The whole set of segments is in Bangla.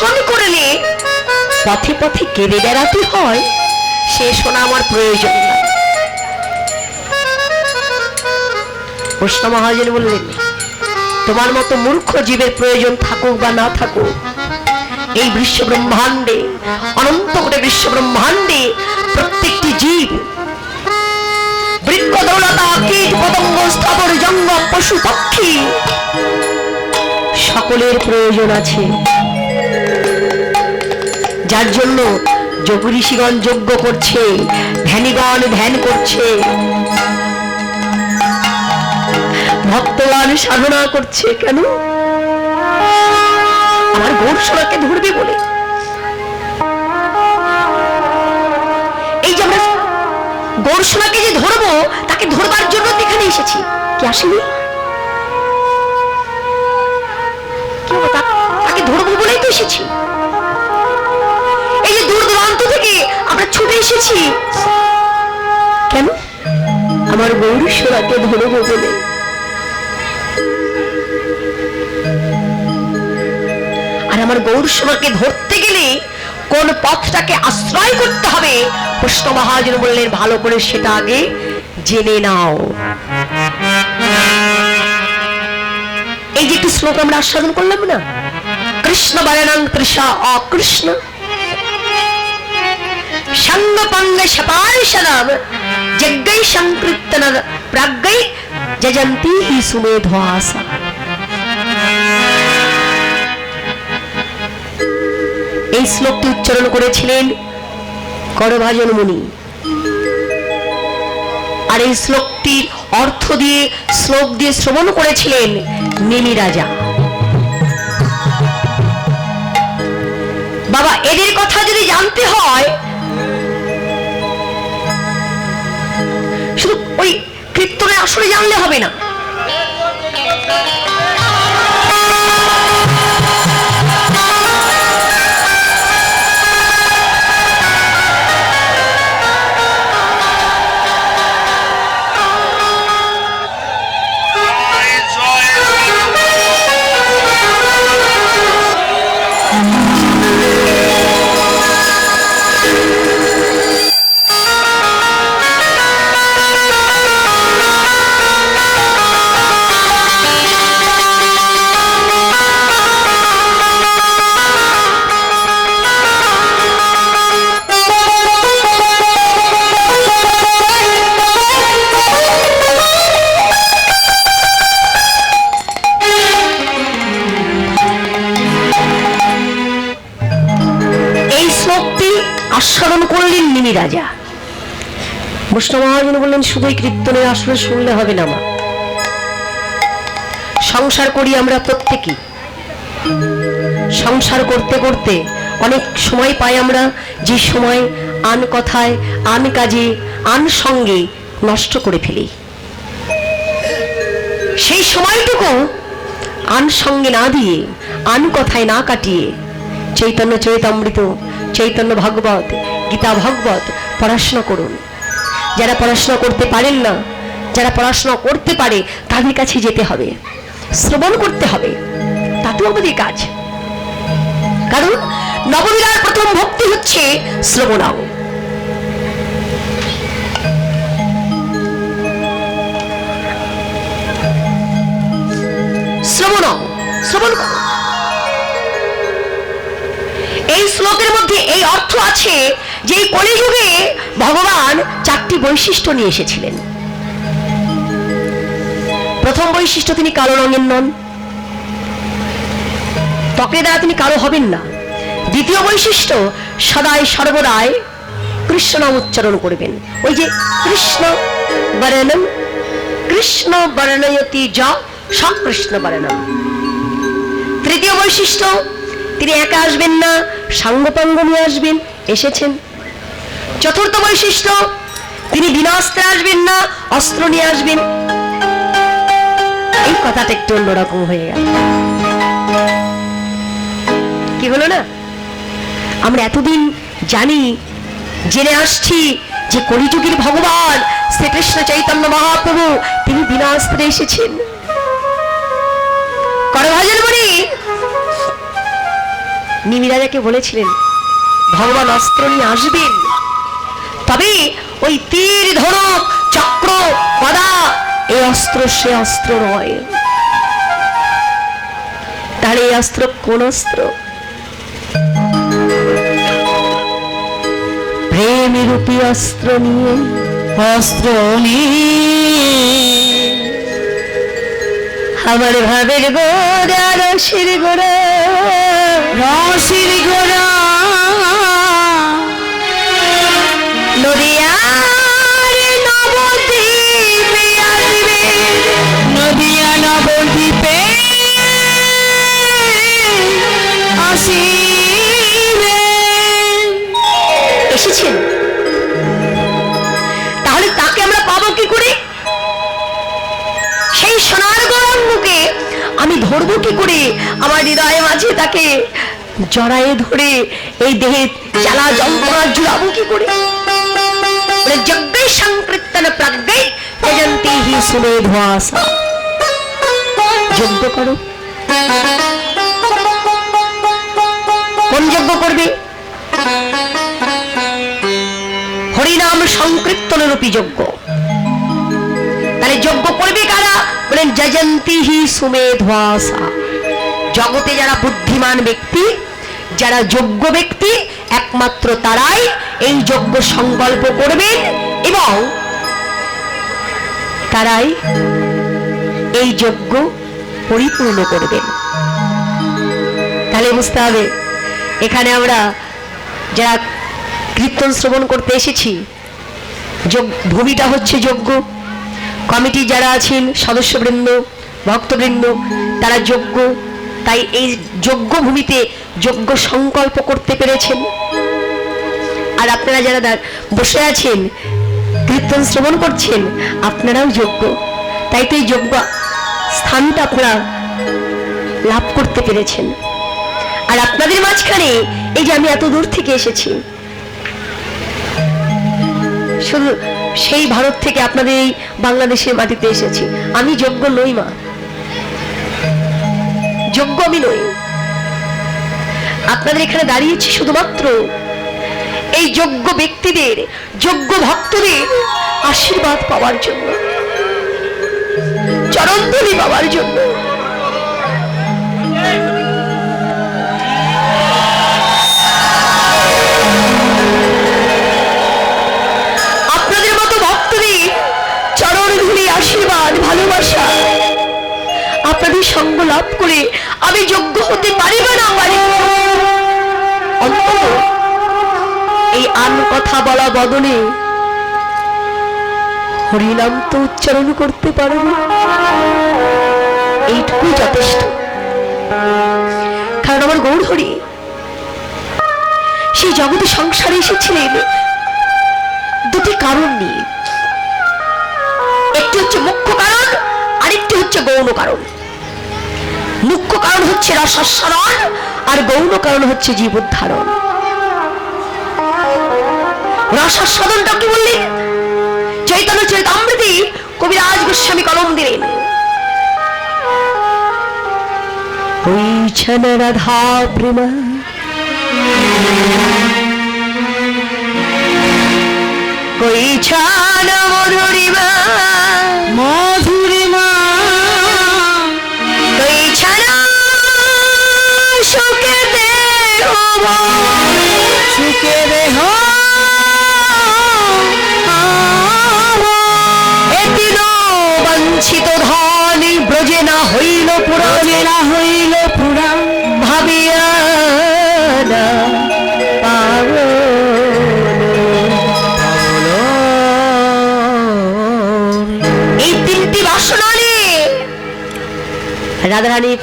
দর্শন করলে পথে পথে কেঁদে বেড়াতে হয়, সে শোনা আমার প্রয়োজন না। কৃষ্ণ মহাজন বললেন, তোমার মতো মূর্খ জীবের প্রয়োজন থাকুক বা না থাকুক, এই বিশ্ব ব্রহ্মাণ্ডে অনন্ত করে বিশ্ব ব্রহ্মাণ্ডে প্রত্যেকটি জীব বৃক্ষ কীট, পতঙ্গ, স্থাবর জঙ্গ পশু পক্ষী সকলের প্রয়োজন আছে। যার জন্য যোগ ঋষিগণ যজ্ঞ করছে, ধ্যানীগণ ধ্যান করছে। ভক্তগণ সাধনা করছে কেন? আমার গৌরসোনাকে ধরবে বলে। এই যে আমরা যে ধরবো, তাকে ধরবার জন্য এখানে এসেছি। কি আসেনি? তাকে ধরবো বলেই তো এসেছি। এসেছি। কেন? আমার গৌরীশ্বরাকে ধরবো বলে আর আমার গৌরসভাকে ধরতে গেলে কোন পথটাকে আশ্রয় করতে হবে? কৃষ্ণ মহাজন বললেন, ভালো করে সেটা আগে জেনে নাও। এই যে একটি শ্লোক আমরা আস্বাদন করলাম না, কৃষ্ণ বারানাং তৃষা অকৃষ্ণ। যজ্ঞৈ সংকৃতন প্রাজ্ঞৈ যজন্তি হি সুমেধ্বাসা এই শ্লোকটি উচ্চারণ করেছিলেন করভাজন মুনি। আর এই শ্লোকটির অর্থ দিয়ে, শ্লোক দিয়ে শ্রবণ করেছিলেন নেমি রাজা। বাবা, এদের কথা যদি জানতে হয় কীর্তনে আসলে জানলে হবে না। রাজা। বৈষ্ণব মহাজন বললেন শুধুই কীর্তনের আসলে শুনলে হবে না মা। সংসার করি আমরা প্রত্যেকেই। সংসার করতে করতে অনেক সময় পাই আমরা, যে সময় আন কথায়, আন কাজে, আন সঙ্গে নষ্ট করে ফেলি। সেই সময়টুকু আন সঙ্গে না দিয়ে, আন কথায় না কাটিয়ে, চৈতন্য চৈতামৃত, চৈতন্য ভাগবত গীতা ভাগবত পড়াশোনা করুন। যারা পড়াশোনা করতে পারেন না, যারা পড়াশোনা করতে পারে, তাদের কাছে যেতে হবে। শ্রবণ করতে হবে। তাতেও আমাদের কাজ। কারণ নবমীরার প্রথম ভক্তি হচ্ছে শ্রবণাও। শ্রবণ এই শ্লোকের মধ্যে এই অর্থ আছে যে এই কলিযুগে ভগবান চারটি বৈশিষ্ট্য নিয়ে এসেছিলেন। প্রথম বৈশিষ্ট্য, তিনি কালো রঙের নন। ত্বকের দ্বারা তিনি কালো হবেন না। দ্বিতীয় বৈশিষ্ট্য, সদাই সর্বদাই কৃষ্ণ নাম উচ্চারণ করবেন। ওই যে কৃষ্ণ বরণম, কৃষ্ণ বর্ণয়তি যা সকৃষ্ণ বর্ণম। তৃতীয় বৈশিষ্ট্য, তিনি একা আসবেন না, সাঙ্গপাঙ্গ নিয়ে আসবেন, এসেছেন। চতুর্থ বৈশিষ্ট্য, তিনি বিনা অস্ত্রে আসবেন না, অস্ত্র নিয়ে আসবেন। এই কথাটা একটু অন্যরকম হয়ে গেল। কি হলো না? আমরা এতদিন জানি, জেনে আসছি যে কলিযুগের ভগবান শ্রীকৃষ্ণ চৈতন্য মহাপ্রভু, তিনি বিনা অস্ত্রে এসেছেন। করভাজন মণি নিমি বলি রাজাকে বলেছিলেন, ভগবান অস্ত্র নিয়ে আসবেন। তবে ওই তীর ধনুক চক্র গদা এই অস্ত্র সে অস্ত্র নয়। তাহলে এই অস্ত্র কোন অস্ত্র? প্রেমরূপী অস্ত্র নিয়ে। অস্ত্র নিয়ে। আমার ভাবের গোড়া রসির গোড়া। রসির গোড়া। এসেছেন? তাহলে তাকে আমরা পাবো কি করে? সেই সোনার গৌরাঙ্গকে আমি ধরবো কি করে? আমার হৃদয়ে মাঝে তাকে জড়ায়ে ধরে এই দেহে জ্বালা যন্ত্রণা জুড়াবো কি করে? হি ধোয়াশা যজ্ঞ করো। কোন যজ্ঞ করবে? হরিনাম সংকীর্তন রূপী যজ্ঞ। তাহলে যজ্ঞ করবে কারা? বলেন, যজন্তি হি সুমেধ্বাসা জগতে যারা বুদ্ধিমান ব্যক্তি, যারা যোগ্য ব্যক্তি, একমাত্র তারাই এই যজ্ঞ সংকল্প করবেন এবং তারাই এই যজ্ঞ পরিপূর্ণ করবেন তাহলে বুঝতে হবে, এখানে আমরা যারা কীর্তন শ্রবণ করতে এসেছি ভূমিটা হচ্ছে যোগ্য কমিটি যারা আছেন, সদস্যবৃন্দ, ভক্তবৃন্দ, তারা যোগ্য তাই এই যোগ্য ভূমিতে যোগ্য সংকল্প করতে পেরেছেন। আর আপনারা যারা বসে আছেন, কীর্তন শ্রবণ করছেন, আপনারাও যোগ্য। তাই তো এই যোগ্য স্থানটা আপনারা লাভ করতে পেরেছেন। আর আপনাদের মাঝখানে এই যে আমি এত দূর থেকে এসেছি, শুধু সেই ভারত থেকে আপনাদের এই বাংলাদেশের মাটিতে এসেছি। আমি যোগ্য নই, মা। যোগ্য আমি নই। আপনাদের এখানে দাঁড়িয়েছি শুধুমাত্র এই যোগ্য ব্যক্তিদের, যোগ্য ভক্তদের আশীর্বাদ পাওয়ার জন্য চরণধরি পাওয়ার জন্য। আপনাদের মতো ভক্তদের চরণ ধুলি, আশীর্বাদ, ভালোবাসা, আপনাদের সঙ্গ লাভ করে আমি যোগ্য হতে পারি না পারি আন কথা বলা বদলে হরিনাম তো উচ্চারণ করতে পারব এইটুকুই যথেষ্ট। কারণ আমার গৌর হরি সেই জগতে সংসারে এসেছিলেন দুটি কারণ নিয়ে। একটি হচ্ছে মুখ্য কারণ, আরেকটি হচ্ছে গৌণ কারণ। মুখ্য কারণ হচ্ছে রসাস্মরণ আর গৌণ কারণ হচ্ছে জীবোদ্ধারণ রসাস্মরণটা কি বললি? চৈতন্য চরিতামৃতি কবিরাজ গোস্বামী কলম দিলেন। ছন রাধা প্রেমা। কইছান মধুরিমা? মধুরিমা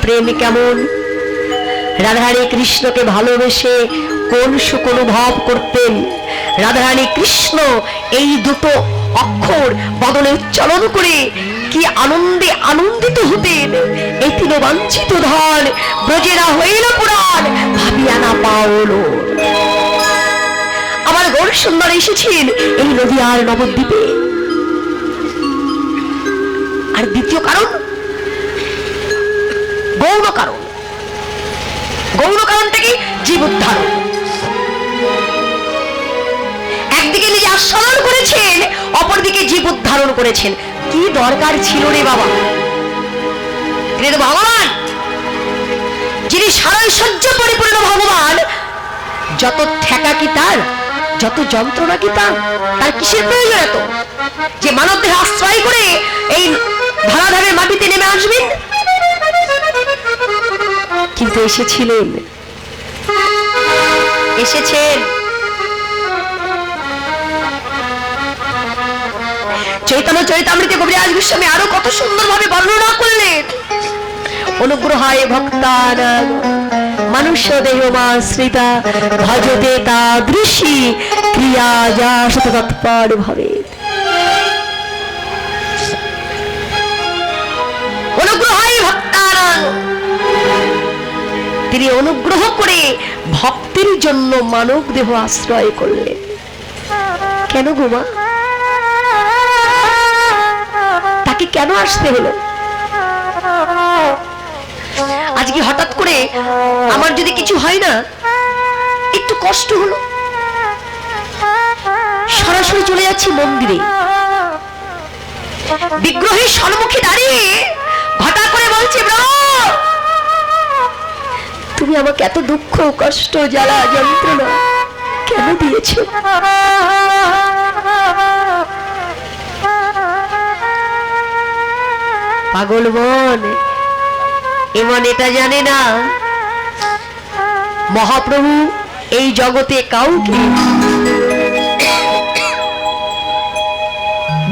প্রেম কেমন? রাধারানী কৃষ্ণকে ভালোবেসে কোন সুখ অনুভব করতেন? রাধারানী কৃষ্ণ এই দুটো অক্ষর বদলে উচ্চারণ করে কি আনন্দে আনন্দিত হতেন? তিন বাঞ্ছিত ধন, ব্রজেরা হইল পুরাণ, ভাবিয়া না পাওলো আমার গৌর সুন্দর এসেছেন এই নদীয়ার নবদ্বীপে। আর দ্বিতীয় কারণ গৌণ কারণ গৌণ কারণটা কি জীব উদ্ধারণ একদিকে নিজে আস্বাদন করেছেন, অপরদিকে জীব উদ্ধারণ করেছেন। কি দরকার ছিল রে বাবা? তিনি ভগবান! যিনি সারাংসহ্য পরিপূর্ণ ভগবান, যত ঠেকা কি তার, যত যন্ত্রণা কি তার তার কিসের প্রয়োজন এত? যে মানব দেহ আশ্রয় করে এই ধরাধারের মাটিতে নেমে আসবেন কিন্তু এসেছিলেন এসেছেন চৈতন্য চরিতামৃতে কবিরাজ গোস্বামী আরও কত সুন্দরভাবে বর্ণনা করলেন। অনুগ্রহায় ভক্তানাং, মনুষ্য দেহমাশ্রিতা ভজতে তাদৃশী ক্রিয়া যা তৎপর ভবে। তিনি অনুগ্রহ করে ভক্তির জন্য মানব দেহ আশ্রয় করলেন কেন গোমা তাকে কেন আসতে হলো? আজকে হঠাৎ করে আমার যদি কিছু হয় না, একটু কষ্ট হলো। সরাসরি চলে যাচ্ছি মন্দিরে। বিগ্রহের সম্মুখে দাঁড়িয়ে ঘটা করে বলছে ব্রহ্ম তুমি আমাকে এত দুঃখ, কষ্ট, জ্বালা, যন্ত্রণা কেন দিয়েছ? পাগল মন, এমন এটা জানে না। মহাপ্রভু, এই জগতে কাউকে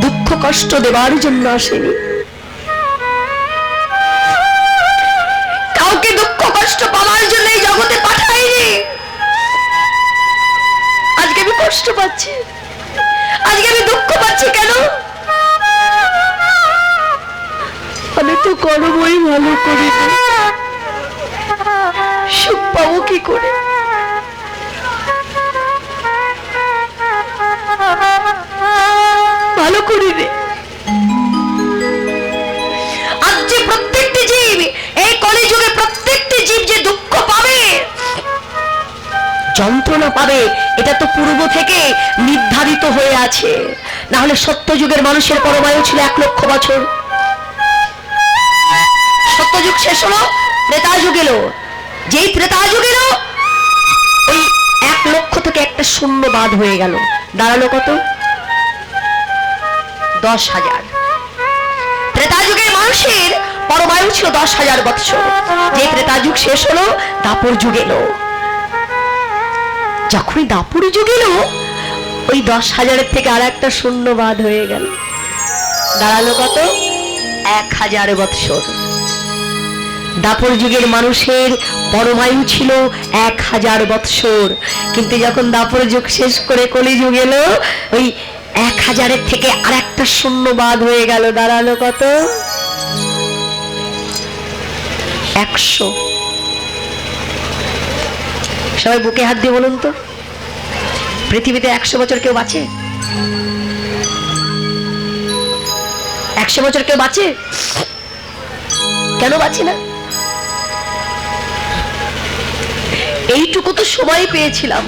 দুঃখ, কষ্ট দেবার জন্য আসেনি। যন্ত্রণা পাবে, এটা তো পূর্ব থেকে নির্ধারিত হয়ে আছে। না হলে সত্যযুগের মানুষের পরমায়ু ছিল এক লক্ষ বছর। সত্যযুগ শেষ হলো, ত্রেতাযুগ এলো। যেই ত্রেতাযুগ এলো, ওই এক লক্ষ থেকে একটা শূন্য বাদ হয়ে গেল। দাঁড়াল কত? দশ হাজার। ত্রেতাযুগের মানুষের পরমায়ু ছিল দশ হাজার বৎসর। যে ত্রেতা যুগ শেষ হলো, দাপর যুগ এলো। যখনই দাপুর যুগ এলো, ওই দশ হাজারের থেকে আর একটা শূন্য বাদ হয়ে গেল। দাঁড়াল কত? এক হাজার বৎসর। দাপর যুগের মানুষের পরমায়ু ছিল এক হাজার বৎসর। কিন্তু যখন দাপর যুগ শেষ করে কলি যুগ এলো, ওই এক হাজারের থেকে আর একটা শূন্য বাদ হয়ে গেল। দাঁড়াল কত? একশো। সবাই বুকে হাত দিয়ে বলুন তো, পৃথিবীতে একশো বছর কেউ বাঁচে? একশো বছর কেউ বাঁচে? কেন বাঁচি না? এইটুকু তো সময় পেয়েছিলাম।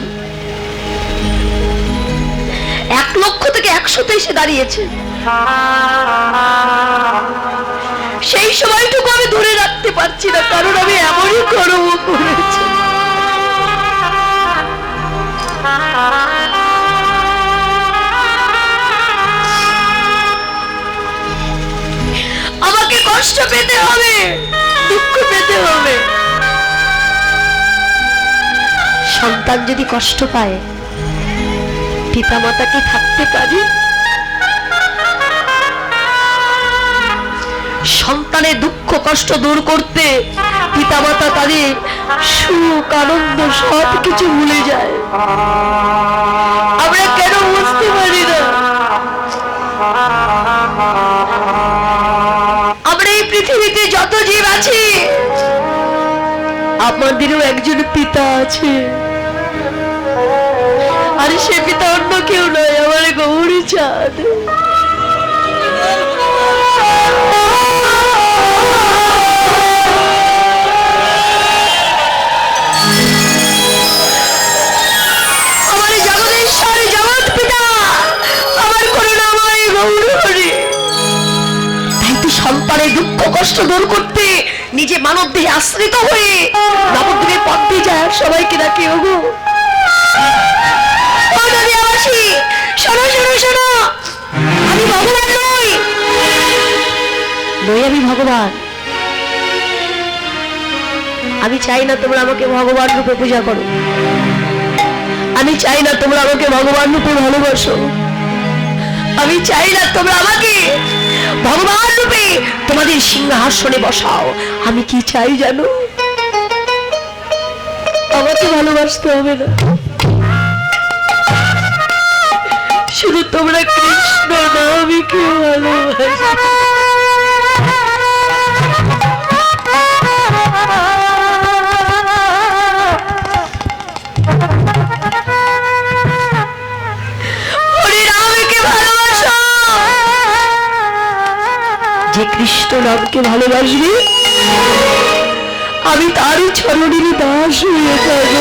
এক লক্ষ থেকে একশোতে এসে দাঁড়িয়েছে। সেই সময়টুকু আমি ধরে রাখতে পারছি না, কারণ আমি এমনই কর্ম করেছি। আমাকে কষ্ট পেতে হবে। দুঃখ পেতে হবে। সন্তান যদি কষ্ট পায় পিতা মাতা কি থাকতে পারে? সন্তানের দুঃখ, কষ্ট দূর করতে পিতা মাতা তাদের সুখ, আনন্দ, সব কিছু ভুলে যায়। আমরা কেন বুঝতে পারি না? আমরা এই পৃথিবীতে যত জীব আছি, আমাদেরও একজন পিতা আছে। আর সে পিতা অন্য কেউ নয়, আমার গৌরী চাঁদ। কষ্ট দূর করতে নিজে মানব দেহে আশ্রিত হয়ে নবদ্বীপের পথ দিয়ে যায় সবাইকে ডাকে, ওগো। নদিয়াবাসী শোনো শোনো শোনো। আমি ভগবান নই। নই আমি ভগবান। আমি চাই না তোমরা আমাকে ভগবান রূপে পূজা করো। আমি চাই না তোমরা আমাকে ভগবান রূপে ভালোবাসো। আমি চাই না তোমরা আমাকে ভগবান রূপে তোমাদের সিংহাসনে বসাও। আমি কি চাই জানো? আমাকে ভালোবাসতে হবে না। শুধু তোমরা কৃষ্ণ না, আমি কেউ ভালোবাসি কৃষ্ণ নামকে ভালোবাসবে? আমি তারই চরণেরই দাস হয়ে থাকব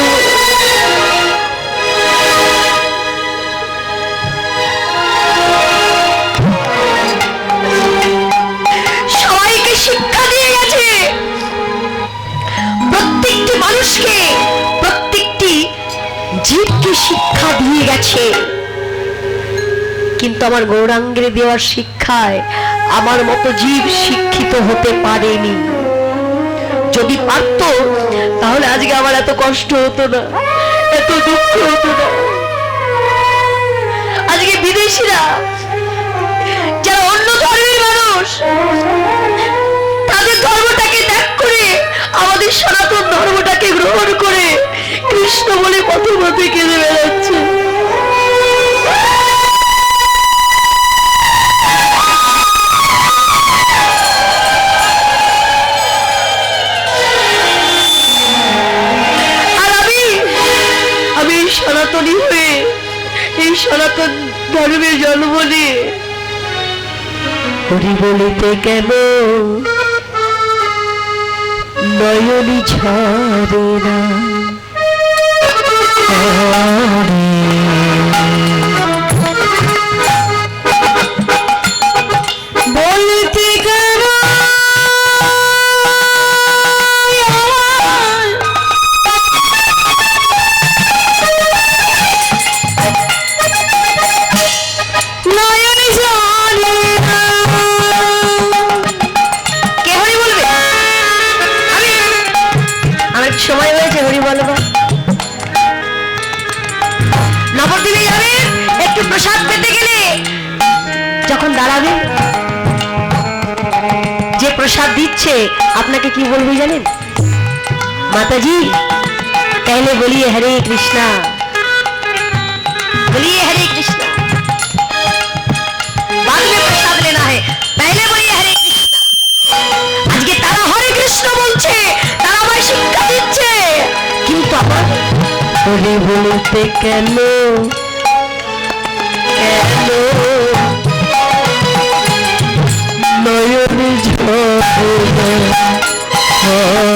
সবাইকে শিক্ষা দিয়ে গেছে। প্রত্যেকটি মানুষকে, প্রত্যেকটি জীবকে শিক্ষা দিয়ে গেছে। কিন্তু আমার গৌরাঙ্গের দেওয়ার শিক্ষায় আমার মতো জীব শিক্ষিত হতে পারেনি। যদি পারত, তাহলে আজকে আমার এত কষ্ট হতো না, এত দুঃখ হতো না। আজকে বিদেশিরা, যারা অন্য ধর্মের মানুষ, তাদের ধর্মটাকে ত্যাগ করে আমাদের সনাতন ধর্মটাকে গ্রহণ করে কৃষ্ণ বলে পথে পথে কেঁদে বেড়াচ্ছে। নিয়ে হরি বলিতে কেন? নয়নি ঝরে না। দাঁড়াবে যে প্রসাদ দিচ্ছে আপনাকে কি বলবো জানেন মাতাজি पहले बोलिए हरे कृष्णा बोलिए हरे कृष्णा बाद में प्रसाद लेना है पहले बोलिए हरे कृष्णा আজকে তারা হরে কৃষ্ণ বলছে তারা আমায় শিক্ষা দিচ্ছে কিন্তু আমার হরে বলতে কেন কেন ঝরে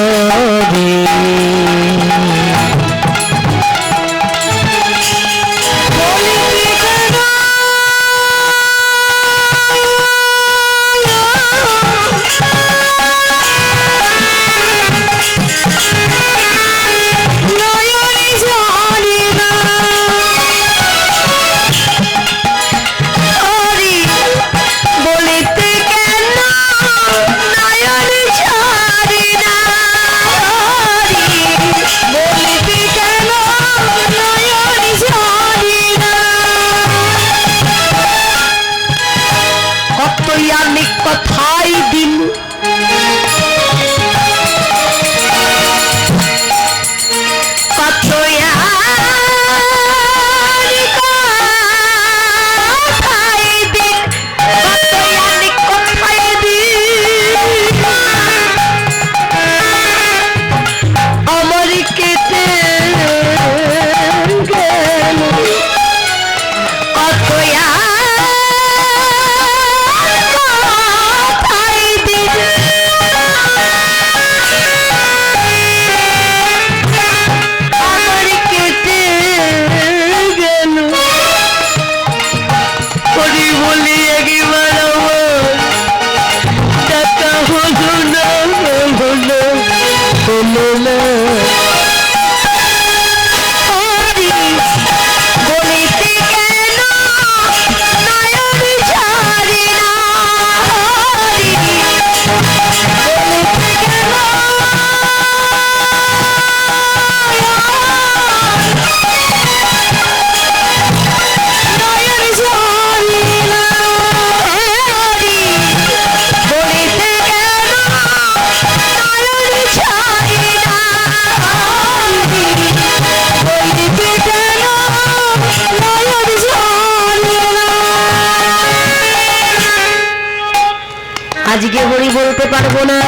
পারব না।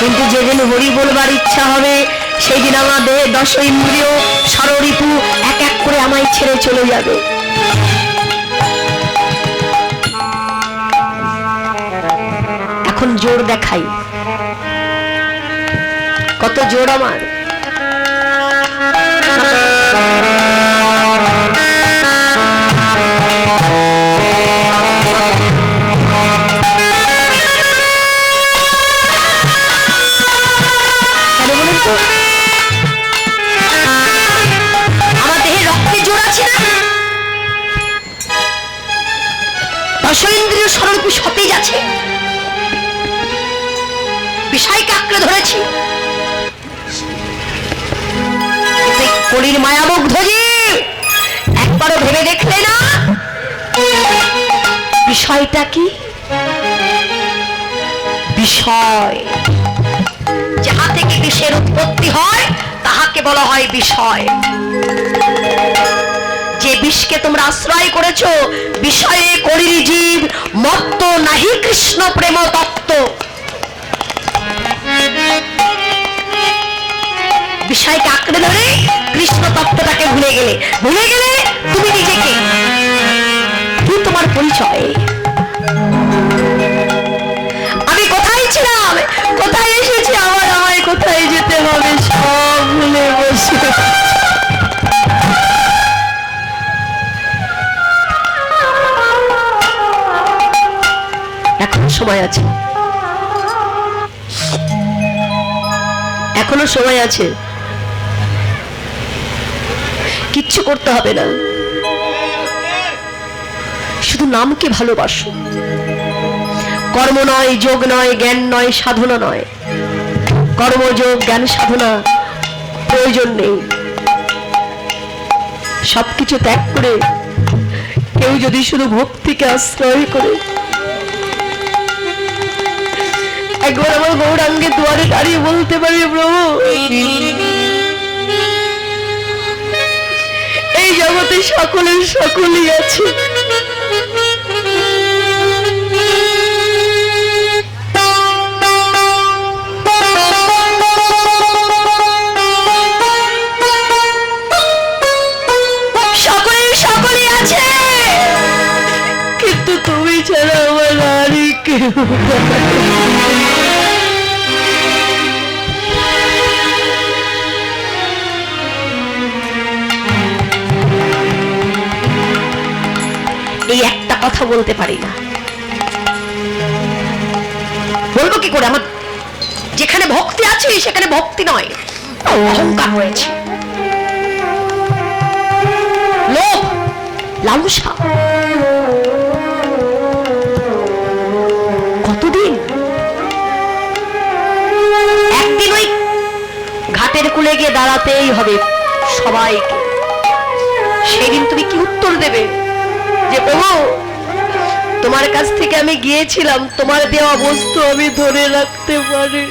কিন্তু যেদিন হরি বলবার ইচ্ছা হবে সেই দিন আমার দেহে দশ ইন্দ্রিয় ষড়রিপু এক এক করে আমায় ছেড়ে চলে যাবে। এখন জোর দেখাই। কত জোর আমার। দশইন্দ্রিয় স্বরূপ সতেজ আছে। বিষয়কে আঁকড়ে ধরেছি। কলির মায়ামুগ্ধ জীব একবারও ভেবে দেখলে না। বিষয়টা কি? বিষয়। যাহা থেকে বিষের উৎপত্তি হয়, তাহাকে বলা হয় বিষয়। যে বিষকে তোমরা আশ্রয় করেছ, বিষয়ে করির জীব, মত্ত নাহি কৃষ্ণ প্রেম তত্ত্ব। বিষয়কে আঁকড়ে ধরে কৃষ্ণ তত্ত্বটাকে ভুলে গেলে। ভুলে গেলে তুমি নিজেকে কি তোমার পরিচয়। সময় আছে। এখনও সময় আছে। কিচ্ছু করতে হবে না। শুধু নামকে ভালোবাসো। কর্ম নয়, যোগ নয়, জ্ঞান নয়, সাধনা নয়। কর্মযোগ জ্ঞান, সাধনা প্রয়োজন নেই। সবকিছু ত্যাগ করে কেউ যদি শুধু ভক্তিকে আশ্রয় করে একবার আমার গৌরাঙ্গের দুয়ারে দাঁড়িয়ে বলতে পারি প্রভু। এই জগতে সকলের সকলই আছে। সকলের সকলই কথা বলতে পারি না। বলব কি করে? আমার যেখানে ভক্তি আছে, সেখানে ভক্তি নয়। অহংকার লালসা। কতদিন? একদিন ওই ঘাটের কুলে গিয়ে দাঁড়াতেই হবে সবাইকে। সেদিন তুমি কি উত্তর দেবে? যে প্রভু তোমার কাছ থেকে আমি গিয়েছিলাম, তোমার দেওয়া বস্তু আমি ধরে রাখতে পারি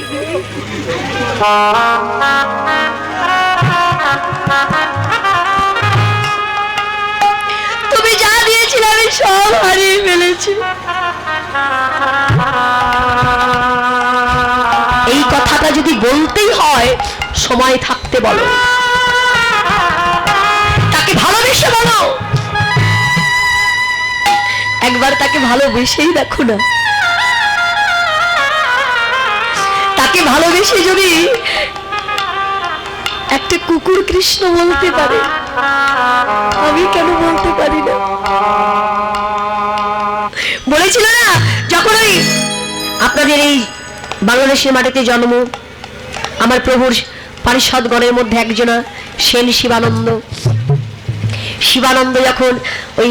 তুমি যা দিয়েছিলে আমি সব হারিয়ে ফেলেছি। এই কথাটা যদি বলতেই হয়, সময় থাকতে বলো। তাকে ভালোবেসে বলো। একবার তাকে ভালোবেসেই দেখো না। তাকে ভালোবেসে যদি একটা কুকুর কৃষ্ণ বলতে পারে, আমি কেন বলতে পারি না? বলেছিল না, যখন ওই আপনাদের এই বাংলাদেশের মাটিতে জন্ম, আমার প্রভুর পারিষদগণের মধ্যে একজনা সেন শিবানন্দ। শিবানন্দ যখন ওই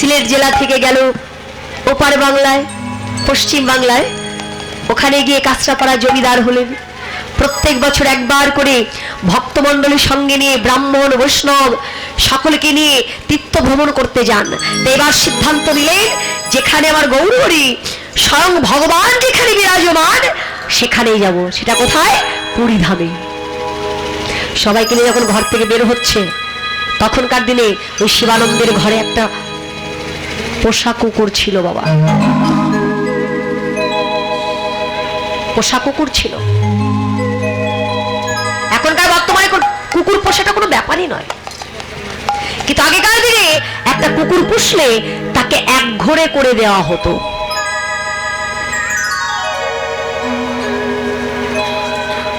সিলেট জেলা থেকে গেল ওপার বাংলায়, পশ্চিম বাংলায়। ওখানে গিয়ে কাঁচরাপাড়া জমিদার হলেন। প্রত্যেক বছর একবার করে ভক্তমণ্ডলীর সঙ্গে নিয়ে ব্রাহ্মণ, বৈষ্ণব সকলকে নিয়ে তীর্থ ভ্রমণ করতে যান। এবার সিদ্ধান্ত নিলেন, যেখানে আমার গৌরী স্বয়ং ভগবান যেখানে বিরাজমান, সেখানেই যাব। সেটা কোথায়? পুরী ধামে। সবাইকে নিয়ে যখন ঘর থেকে বের হচ্ছে, তখনকার দিনে ওই শিবানন্দের ঘরে একটা পোষা কুকুর ছিল বাবা। পোষা কুকুর ছিল। এখনকার বর্তমানে কুকুর পোষাটা কোনো ব্যাপারই নয়। কিন্তু আগেকার দিনে একটা কুকুর পুষলে তাকে এক ঘরে করে দেওয়া হতো।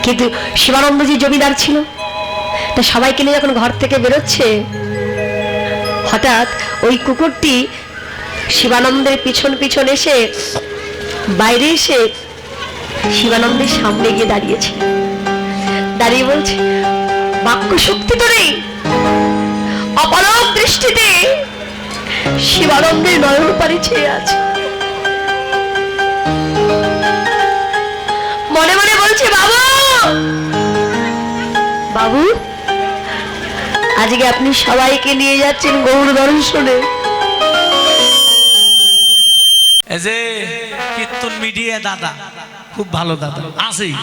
কিন্তু শিবানন্দজি জমিদার ছিল। তা সবাইকে নিয়ে যখন ঘর থেকে বেরোচ্ছে, হঠাৎ ওই কুকুরটি শিবানন্দের পিছন পিছন এসে, বাইরে এসে শিবানন্দের সামনে গিয়ে দাঁড়িয়েছে। দাঁড়িয়ে বলছে, বাক্য শক্তি তো নেই। অপলক দৃষ্টিতে শিবানন্দের নয়ন পারে চেয়ে আছে। মনে মনে বলছে, বাবু! বাবু, আজকে আপনি সবাইকে নিয়ে যাচ্ছেন গৌর দর্শনে। এই যে কীর্তন মিডিয়া দাদা, খুব ভালো দাদা। আসেই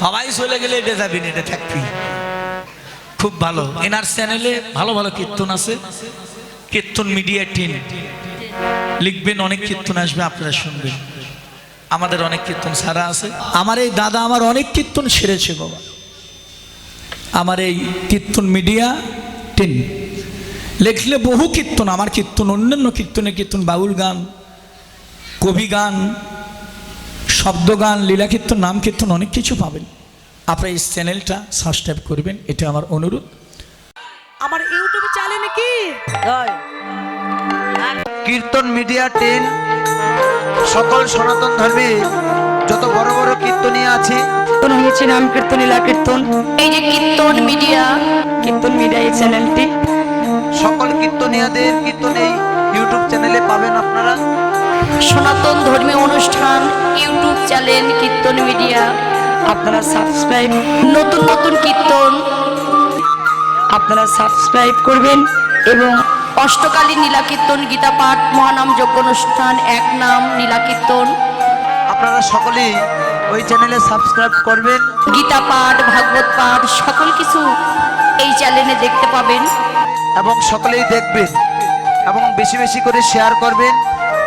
সবাই চলে গেলে এটা যাবি এটা থাকবি খুব ভালো। এনার চ্যানেলে ভালো ভালো কীর্তন আছে। কীর্তন মিডিয়া টিন লিখবেন, অনেক কীর্তন আসবে, আপনারা শুনবেন। আমাদের অনেক কীর্তন সারা আছে। আমার এই দাদা আমার অনেক কীর্তন সেরেছে, বাবা। আমার এই কীর্তন মিডিয়া টিন লেখলে বহু কীর্তন আমার কীর্তন অন্যান্য কীর্তনে কীর্তন বাউল গান কবি গান শব্দ গান লীলা কীর্তন নাম কীর্তন অনেক কিছু পাবেন। আপনার এই চ্যানেলটা সাবস্ক্রাইব করবেন এটা আমার অনুরোধ। আমার ইউটিউব চ্যানেলে কি? কীর্তন মিডিয়া টেন সকল সনাতন ধর্মে যত বড় বড় কীর্তনীয় আছে। কীর্তন হয়েছে নাম কীর্তন লীলা কীর্তন। এই যে কীর্তন মিডিয়া কীর্তন মিডিয়া এই চ্যানেলটি। সকল কীর্তনীয়দের কীর্তন এই ইউটিউব চ্যানেলে পাবেন আপনারা। সনাতন ধর্মীয় অনুষ্ঠান ইউটিউব চ্যানেল কীর্তন মিডিয়া। আপনারা সাবস্ক্রাইব নতুন নতুন কীর্তন আপনারা সাবস্ক্রাইব করবেন এবং অষ্টকালী নীলা কীর্তন গীতা পাঠ মহানাম যজ্ঞ অনুষ্ঠান এক নাম নীলা কীর্তন আপনারা সকলেই ওই চ্যানেলে সাবস্ক্রাইব করবেন। গীতা পাঠ ভাগবত পাঠ সকল কিছু এই চ্যানেলে দেখতে পাবেন। এবং সকলেই দেখবেন এবং বেশি বেশি করে শেয়ার করবেন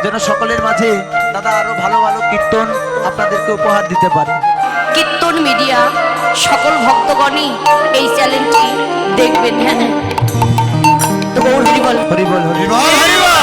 যেন সকলের মাঝে দাদা আরও ভালো ভালো কীর্তন আপনাদেরকে উপহার দিতে পারে। কীর্তন মিডিয়া সকল ভক্তগণই এই চ্যানেলটি দেখবেন হ্যাঁ। তো হরিবল হরিবল হরিবল হরি বল।